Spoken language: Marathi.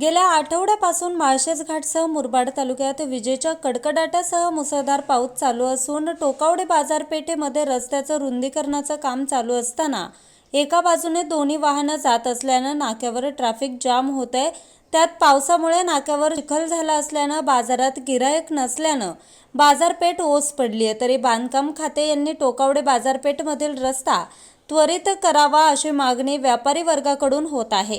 गेल्या आठवड्यापासून माळशेज घाटसह मुरबाड तालुक्यात विजेच्या कडकडाटासह मुसळधार पाऊस चालू असून टोकावडे बाजारपेठेमध्ये रस्त्याचं रुंदीकरणाचं काम चालू असताना एका बाजूने दोन्ही वाहनं जात असल्यानं नाक्यावर ट्रॅफिक जाम होत आहे त्यात पावसामुळे नाक्यावर चिखल झाला असल्यानं बाजारात गिरायक नसल्यानं बाजारपेठ ओस पडली आहे. तरी बांधकाम खाते यांनी टोकावडे बाजारपेठमधील रस्ता त्वरित करावा अशी मागणी व्यापारी वर्गाकडून होत आहे.